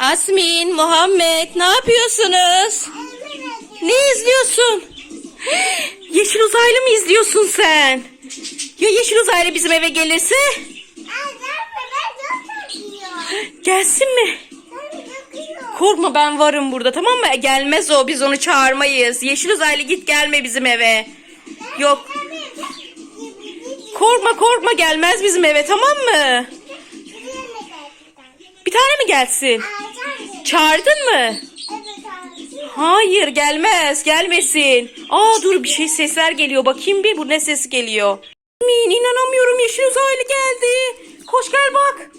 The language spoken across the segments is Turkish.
Asmin, Muhammed ne yapıyorsunuz? Ne izliyorsun? Yeşil uzaylı mı izliyorsun sen? Ya yeşil uzaylı bizim eve gelirse? Gelsin mi? Korkma ben varım burada tamam mı? Gelmez o biz onu çağırmayız. Yeşil uzaylı git gelme bizim eve. Yok korkma korkma gelmez bizim eve tamam mı? Bir tane mi gelsin? Çağırdın mı? Hayır gelmez gelmesin. Aa dur bir şey sesler geliyor bakayım bir bu ne sesi geliyor. Min inanamıyorum yeşil uzaylı geldi. Koş gel bak.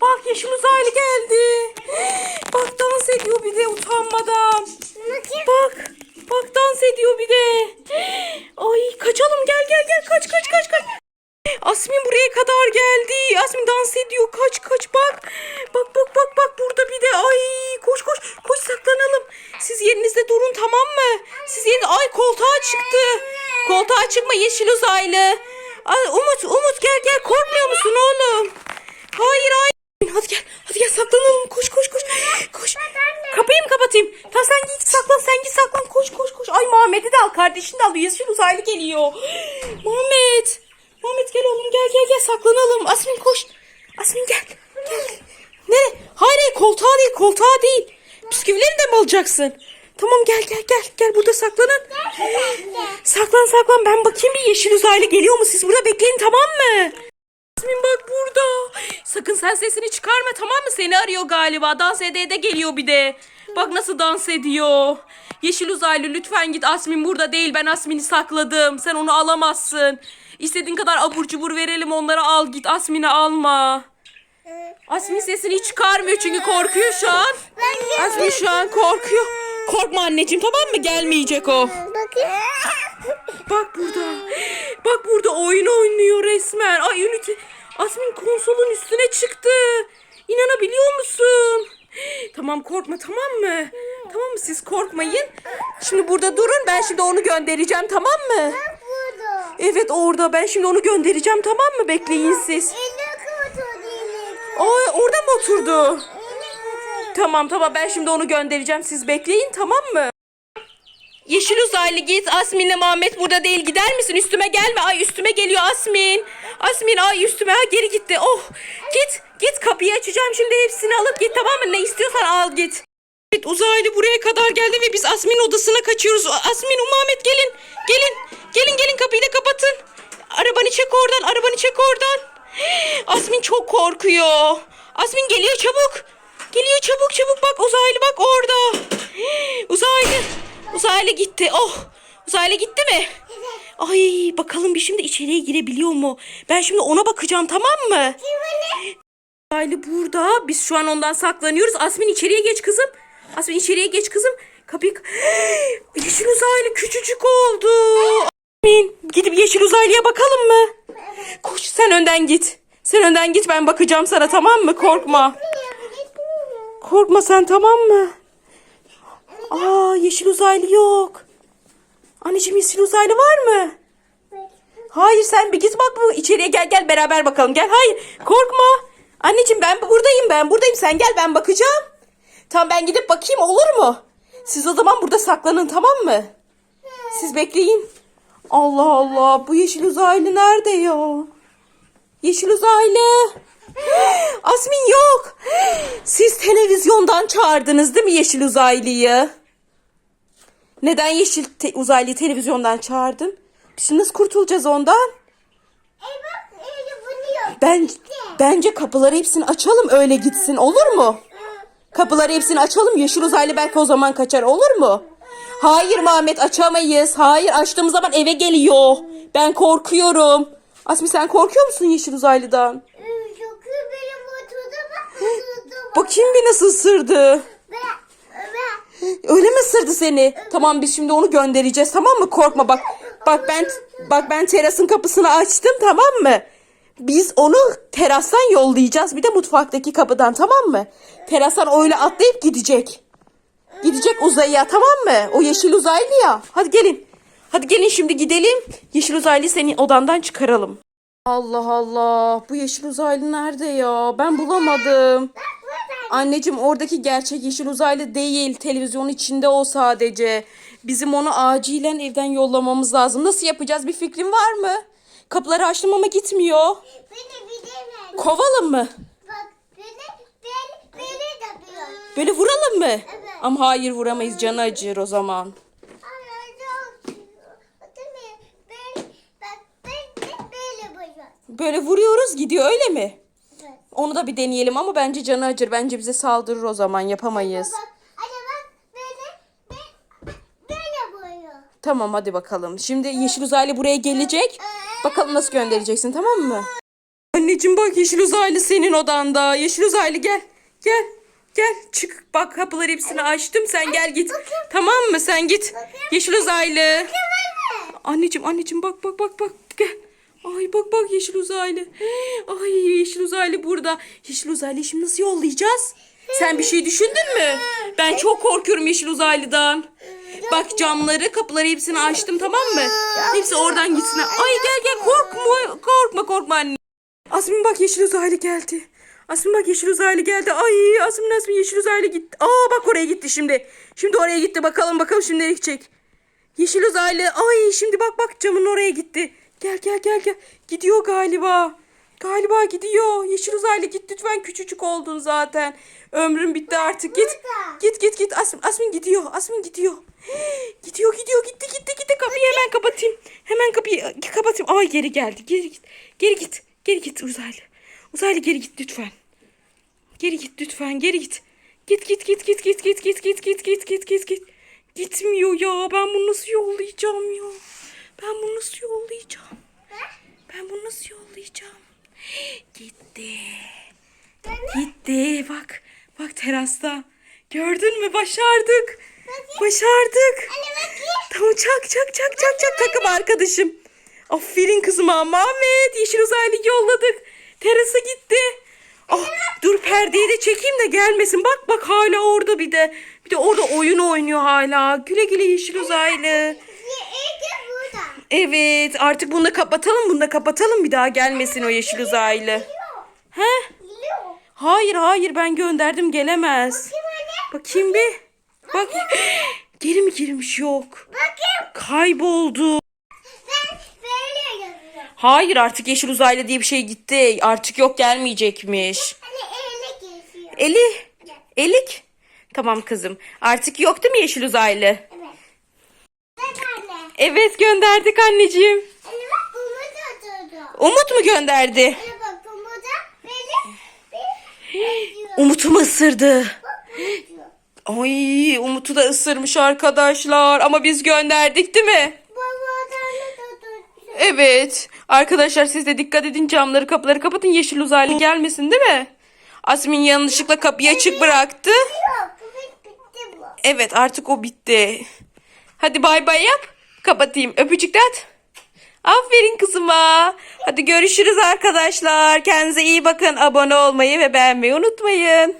Bak yeşil uzaylı geldi. Bak dans ediyor bir de utanmadan. Bak. Bak dans ediyor bir de. Ay kaçalım gel gel gel kaç kaç kaç kaç. Asmin buraya kadar geldi. Asmin dans ediyor. Kaç kaç bak. Bak bak bak bak burada bir de. Ay koş koş koş saklanalım. Siz yerinizde durun tamam mı? Siz yerinde ay koltuğa çıktı. Koltuğa çıkma yeşil uzaylı. Ay, Umut Umut gel gel korkmuyor musun oğlum? Hayır hayır. Hadi gel hadi gel saklanalım koş koş koş. Koş. Kapıyı mı kapatayım? Tamam sen git saklan sen git saklan koş koş koş. Ay Muhammed'i de al kardeşini de al. Yeşil uzaylı geliyor. Muhammed. Muhammed gel oğlum gel gel gel saklanalım. Asmin koş. Asmin gel. Gel. Nereye? Hayır hayır koltuğa değil koltuğa değil. Bisküvileri de mi alacaksın? Tamam gel gel gel. Gel burada saklanın. Saklan saklan ben bakayım bir yeşil uzaylı geliyor mu? Siz burada bekleyin tamam mı? Asmin bak burada. Sakın sen sesini çıkarma tamam mı? Seni arıyor galiba. Dans ede ede geliyor bir de. Bak nasıl dans ediyor. Yeşil uzaylı lütfen git. Asmin burada değil. Ben Asmin'i sakladım. Sen onu alamazsın. İstediğin kadar abur cubur verelim onları al git. Asmin'i alma. Asmin sesini hiç çıkarmıyor çünkü korkuyor şu an. Asmin şu an korkuyor. Korkma anneciğim tamam mı? Gelmeyecek o. Bak burada. Bak burada oyun oynuyor resmen. Ay ünite. Asmin konsolun üstüne çıktı. İnanabiliyor musun? Tamam korkma tamam mı? Tamam mı siz korkmayın. Şimdi burada durun ben şimdi onu göndereceğim tamam mı? Evet orada ben şimdi onu göndereceğim tamam mı? Bekleyin siz. Ay orada mı oturdu? Tamam tamam ben şimdi onu göndereceğim siz bekleyin tamam mı? Yeşil uzaylı git. Asmin'le Muhammed burada değil. Gider misin? Üstüme gelme. Ay üstüme geliyor Asmin. Asmin ay üstüme. Ha, geri gitti. Oh git. Git kapıyı açacağım şimdi hepsini alıp git tamam mı? Ne istiyorsan al git. Evet uzaylı buraya kadar geldi ve biz Asmin odasına kaçıyoruz. Asmin Muhammed gelin. Gelin. Gelin gelin kapıyı da kapatın. Arabanı çek oradan. Arabanı çek oradan. Asmin çok korkuyor. Asmin geliyor çabuk. Geliyor çabuk çabuk bak uzaylı bak orada. Uzaylı. Uzaylı gitti. Oh. Uzaylı gitti mi? Ay bakalım bir şimdi içeriye girebiliyor mu? Ben şimdi ona bakacağım tamam mı? Uzaylı burada. Biz şu an ondan saklanıyoruz. Asmin içeriye geç kızım. Asmin içeriye geç kızım. Kapıyı... Yeşil uzaylı küçücük oldu. Asmin gidip yeşil uzaylıya bakalım mı? Koş sen önden git. Sen önden git ben bakacağım sana tamam mı? Korkma. Korkma sen tamam mı? Aa yeşil uzaylı yok. Anneciğim yeşil uzaylı var mı? Hayır sen bir git bak bu içeriye gel gel beraber bakalım gel. Hayır korkma. Anneciğim ben buradayım ben buradayım sen gel ben bakacağım. Tamam ben gidip bakayım olur mu? Siz o zaman burada saklanın tamam mı? Siz bekleyin. Allah Allah bu yeşil uzaylı nerede ya? Yeşil uzaylı. Asmin yok. Siz televizyondan çağırdınız değil mi yeşil uzaylıyı? Neden yeşil te- uzaylıyı televizyondan çağırdın? Şimdi nasıl kurtulacağız ondan? Ben bence kapıları hepsini açalım öyle gitsin olur mu? Kapıları hepsini açalım yeşil uzaylı belki o zaman kaçar olur mu? Hayır Mehmet açamayız. Hayır açtığımız zaman eve geliyor. Ben korkuyorum. Asmi sen korkuyor musun yeşil uzaylıdan? Bakayım bir nasıl ısırdı. Öyle mi ısırdı seni? Tamam biz şimdi onu göndereceğiz tamam mı? Korkma bak. Bak ben bak ben terasın kapısını açtım tamam mı? Biz onu terastan yollayacağız. Bir de mutfaktaki kapıdan tamam mı? Terastan öyle atlayıp gidecek. Gidecek uzaya tamam mı? O yeşil uzaylı ya. Hadi gelin. Hadi gelin şimdi gidelim. Yeşil uzaylıyı senin odandan çıkaralım. Allah Allah. Bu yeşil uzaylı nerede ya? Ben bulamadım. Anneciğim oradaki gerçek yeşil uzaylı değil. Televizyon içinde o sadece. Bizim onu acilen evden yollamamız lazım. Nasıl yapacağız? Bir fikrin var mı? Kapıları açtım ama gitmiyor. Beni bilemem. Kovalım mı? Bak beni beni beni de biliyor. Böyle vuralım mı? Ama hayır vuramayız. Canı acır o zaman. Ama çok değil mi? Ben bak ben de böyle biliyorum. Böyle vuruyoruz gidiyor öyle mi? Evet. Onu da bir deneyelim ama bence canı acır. Bence bize saldırır o zaman yapamayız. Bak bak böyle böyle biliyor. Tamam hadi bakalım. Şimdi yeşil uzaylı buraya gelecek. Bakalım nasıl göndereceksin tamam mı? Anneciğim bak yeşil uzaylı senin odanda. Yeşil uzaylı gel. Gel. Gel çık bak kapıları hepsini açtım. Sen gel git. Tamam mı? Sen git. Yeşil uzaylı. Anneciğim anneciğim bak bak bak bak. Ay bak bak yeşil uzaylı. Ay yeşil uzaylı burada. Yeşil uzaylı şimdi nasıl yollayacağız? Sen bir şey düşündün mü? Ben çok korkuyorum yeşil uzaylıdan. Bak camları, kapıları hepsini açtım tamam mı? Hepsi oradan gitsin. Ay gel gel korkma korkma korkma anne. Asmin bak yeşil uzaylı geldi. Asmin bak yeşil uzaylı geldi. Ay Asmin Asmin yeşil uzaylı gitti. Aa bak oraya gitti şimdi. Şimdi oraya gitti. Bakalım bakalım şimdi nereye gidecek. Yeşil uzaylı. Ay şimdi bak bak camın oraya gitti. Gel gel gel gel. Gidiyor galiba. Galiba gidiyor. Yeşil uzaylı git lütfen küçücük oldun zaten. Ömrün bitti artık git. Git git git Asmin, Asmin gidiyor. Asmin gidiyor. Gidiyor gidiyor gitti gitti gitti kapıyı hemen kapatayım. Hemen kapıyı kapatayım. Ay geri geldi. Geri git. Geri git. Geri git uzaylı. Uzaylı geri git lütfen. Geri git lütfen geri git. Git git git git git git git git git git git git git. Gitmiyor ya. Ben bunu nasıl yollayacağım ya? Ben bunu nasıl yollayacağım? Ben bunu nasıl yollayacağım? Gitti. Gitti. Bak. Bak terasta. Gördün mü? Başardık. Başardık. Hadi bakayım. Tamam çak çak çak çak çak takım arkadaşım. Aferin kızıma Mehmet yeşil uzaylı yolladık. Terasa gitti. Ah, dur perdeyi de çekeyim de gelmesin. Bak bak hala orada bir de. Bir de orada oyun oynuyor hala. Güle güle yeşil uzaylı. Evet artık bunu da kapatalım bunu da kapatalım bir daha gelmesin o yeşil uzaylı. He? Hayır hayır ben gönderdim gelemez. Bakayım bir. Bak geri mi girmiş yok. Kayboldu. Hayır artık yeşil uzaylı diye bir şey gitti. Artık yok gelmeyecekmiş. Hani. Eli. Elik. Tamam kızım. Artık yok değil mi yeşil uzaylı? Evet. Evet gönderdik anneciğim. Bak Umut oturdu. Umut mu gönderdi? Hani bak Umut'a benim bir Umut'u mu ısırdı? Bak. Ay Umut'u da ısırmış arkadaşlar. Ama biz gönderdik değil mi? Evet. Arkadaşlar siz de dikkat edin camları kapıları kapatın yeşil uzaylı gelmesin değil mi? Asmin yanlışlıkla kapıyı açık bıraktı. Evet artık o bitti. Hadi bay bay yap. Kapatayım. Öpücük at. Aferin kızıma. Hadi görüşürüz arkadaşlar. Kendinize iyi bakın. Abone olmayı ve beğenmeyi unutmayın.